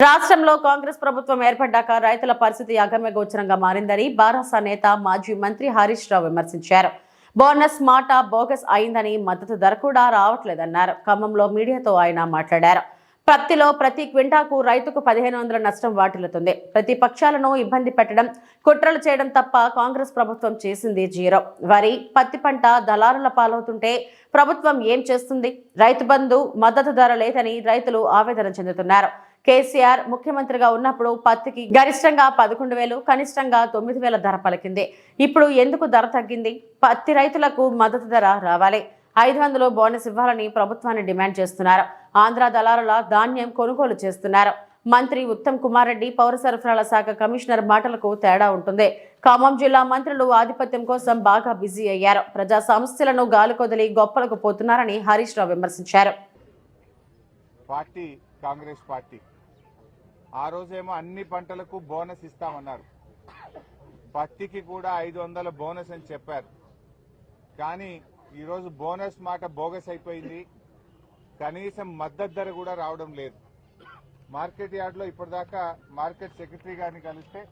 రాష్ట్రంలో కాంగ్రెస్ ప్రభుత్వం ఏర్పడ్డాక రైతుల పరిస్థితి అగమ్య గోచరంగా మారిందని బారాసా నేత మాజీ మంత్రి హరీష్ రావు విమర్శించారు. బోనస్ మాట బోగస్ అయిందని మద్దతు ధర కూడా రావట్లేదన్నారు. ఖమ్మంలో మీడియాతో ఆయన మాట్లాడారు. పత్తిలో ప్రతి క్వింటాకు రైతుకు పదిహేను వందల నష్టం వాటిల్లుతుంది. ప్రతి పక్షాలను ఇబ్బంది పెట్టడం కుట్రలు చేయడం తప్ప కాంగ్రెస్ ప్రభుత్వం చేసింది జీరో. వరి పత్తి పంట దళారుల పాలవుతుంటే ప్రభుత్వం ఏం చేస్తుంది? రైతు బంధు మద్దతు ధర లేదని రైతులు ఆవేదన చెందుతున్నారు. కేసీఆర్ ముఖ్యమంత్రిగా ఉన్నప్పుడు పత్తికి గరిష్టంగా పదకొండు వేలు కనిష్టంగా తొమ్మిది వేల ధర పలికింది. ఇప్పుడు ఎందుకు ధర తగ్గింది? పత్తి రైతులకు మద్దతు ధర రావాలి. ఐదు వందలు బోనస్ ఇవ్వాలని ప్రభుత్వాన్ని డిమాండ్ చేస్తున్నారు. ఆంధ్ర దళారుల ధాన్యం కొనుగోలు చేస్తున్నారు. మంత్రి ఉత్తమ్ కుమార్ రెడ్డి పౌర సరఫరాల శాఖ కమిషనర్ మాటలకు తేడా ఉంటుంది. ఖమ్మం జిల్లా మంత్రులు ఆధిపత్యం కోసం బాగా బిజీ అయ్యారు. ప్రజా సమస్యలను గాలికొదిలి గొప్పలకు పోతున్నారని హరీష్ రావు విమర్శించారు. Party Congress party. ఆ రోజేమో అన్ని పంటలకు బోనస్ ఇస్తామన్నారు. పత్తికి కూడా ఐదు వందల బోనస్ అని చెప్పారు. కానీ ఈరోజు బోనస్ మాట బోగస్ అయిపోయింది. కనీసం మద్దతు ధర కూడా రావడం లేదు. మార్కెట్ యార్డ్లో ఇప్పటిదాకా మార్కెట్ సెక్రటరీ గారిని కలిస్తే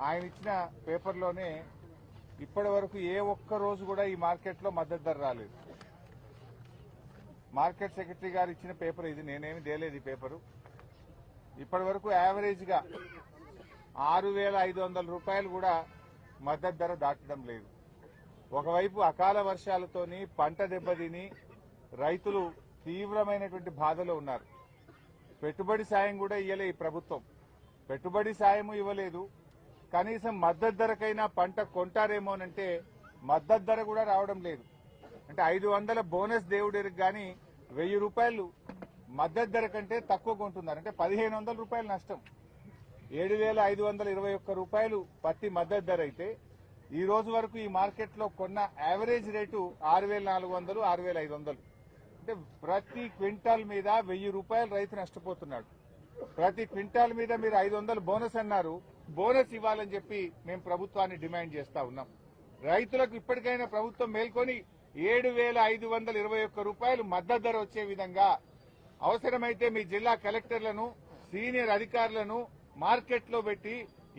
ఆయన ఇచ్చిన పేపర్లోనే ఇప్పటి వరకు ఏ ఒక్క రోజు కూడా ఈ మార్కెట్లో మద్దతు ధర రాలేదు. మార్కెట్ సెక్రటరీ గారు ఇచ్చిన పేపర్ ఇది నేనేమి తేలేదు ఈ పేపరు. ఇప్పటి వరకు యావరేజ్గా ఆరు వేల ఐదు వందల రూపాయలు కూడా మద్దతు ధర దాటడం లేదు. ఒకవైపు అకాల వర్షాలతోని పంట దెబ్బతిని రైతులు తీవ్రమైనటువంటి బాధలో ఉన్నారు. పెట్టుబడి సాయం కూడా ఇవ్వలే ఈ ప్రభుత్వం. పెట్టుబడి సాయము ఇవ్వలేదు. కనీసం మద్దతు ధరకైనా పంట కొంటారేమోనంటే మద్దతు ధర కూడా రావడం లేదు. అంటే ఐదు వందల బోనస్ దేవుడికి కానీ వెయ్యి రూపాయలు మద్దతు ధర కంటే తక్కువగా ఉంటున్నారు అంటే పదిహేను వందల రూపాయలు నష్టం. ఏడు వేల ఐదు వందల ఇరవై ఒక్క రూపాయలు పత్తి మద్దతు ధర అయితే ఈ రోజు వరకు ఈ మార్కెట్లో కొన్న యావరేజ్ రేటు ఆరు వేల నాలుగు వందలు ఆరు వేల ఐదు వందలు. అంటే ప్రతి క్వింటాల్ మీద వెయ్యి రూపాయలు రైతు నష్టపోతున్నాడు. ప్రతి క్వింటాల్ మీద మీరు ఐదు వందలు బోనస్ అన్నారు. బోనస్ ఇవ్వాలని చెప్పి మేము ప్రభుత్వాన్ని డిమాండ్ చేస్తా ఉన్నాం. రైతులకు ఇప్పటికైనా ప్రభుత్వం మేల్కొని ఏడు వేల ఐదు వందల ఇరవై ఒక్క రూపాయలు మద్దతు ధర వచ్చే విధంగా అవసరమైతే మీ జిల్లా కలెక్టర్లను సీనియర్ అధికారులను మార్కెట్లో పెట్టి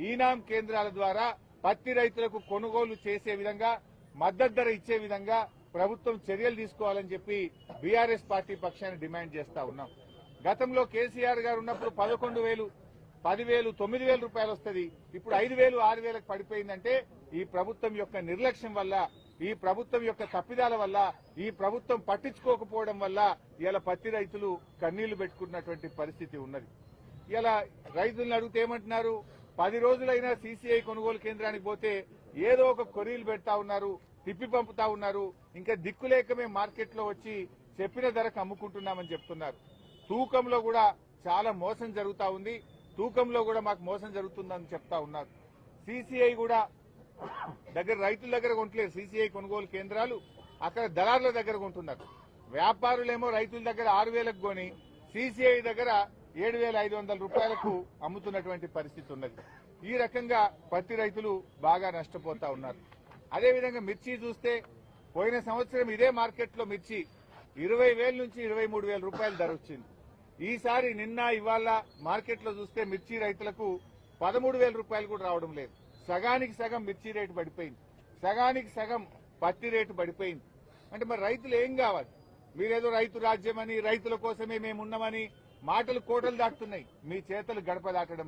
ఈనాం కేంద్రాల ద్వారా పత్తి రైతులకు కొనుగోలు చేసే విధంగా మద్దతు ధర ఇచ్చే విధంగా ప్రభుత్వం చర్యలు తీసుకోవాలని చెప్పి బీఆర్ఎస్ పార్టీ పక్షాన్ని డిమాండ్ చేస్తా ఉన్నాం. గతంలో కేసీఆర్ గారు ఉన్నప్పుడు పదకొండు వేలు పదివేలు తొమ్మిది వేల రూపాయలు వస్తుంది. ఇప్పుడు ఐదు వేలు ఆరు వేలకు పడిపోయిందంటే ఈ ప్రభుత్వం యొక్క నిర్లక్ష్యం వల్ల ఈ ప్రభుత్వం యొక్క తప్పిదాల వల్ల ఈ ప్రభుత్వం పట్టించుకోకపోవడం వల్ల ఇలా పత్తి రైతులు కన్నీళ్ళు పెట్టుకున్నటువంటి పరిస్థితి ఉన్నది. ఇలా రైతులను అడిగితే ఏమంటున్నారు? పది రోజులైనా సీసీఐ కొనుగోలు కేంద్రానికి పోతే ఏదో ఒక కొరీలు పెడతా ఉన్నారు తిప్పి పంపుతా ఉన్నారు ఇంకా దిక్కులేకమే మార్కెట్లో వచ్చి చెప్పిన ధరకు అమ్ముకుంటున్నామని చెప్తున్నారు. తూకంలో కూడా చాలా మోసం జరుగుతా ఉంది. తూకంలో కూడా మాకు మోసం జరుగుతుందని చెప్తా ఉన్నారు. సీసీఐ కూడా దగ్గర రైతుల దగ్గర కొంటలేరు సీసీఐ కొనుగోలు కేంద్రాలు అక్కడ దళారుల దగ్గర కొంటున్నారు. వ్యాపారులేమో రైతుల దగ్గర ఆరు వేలకు కొని సీసీఐ దగ్గర ఏడు వేల ఐదు వందల రూపాయలకు అమ్ముతున్నటువంటి పరిస్థితి ఉన్నది. ఈ రకంగా పత్తి రైతులు బాగా నష్టపోతా ఉన్నారు. అదేవిధంగా మిర్చి చూస్తే పోయిన సంవత్సరం ఇదే మార్కెట్లో మిర్చి ఇరవై వేల నుంచి ఇరవై మూడు వేల రూపాయల ధర వచ్చింది. ఈసారి నిన్న ఇవాళ మార్కెట్లో చూస్తే మిర్చి రైతులకు పదమూడు వేల రూపాయలు కూడా రావడం లేదు. సగానికి సగం మిర్చి రేటు పడిపోయింది. సగానికి సగం పత్తి రేటు పడిపోయింది. అంటే మరి రైతులు ఏం కావాలి? మీరేదో రైతు రాజ్యమని రైతుల కోసమే మేమున్నామని మాటలు కోటలు దాటుతున్నాయి. మీ చేతలు గడప దాటడం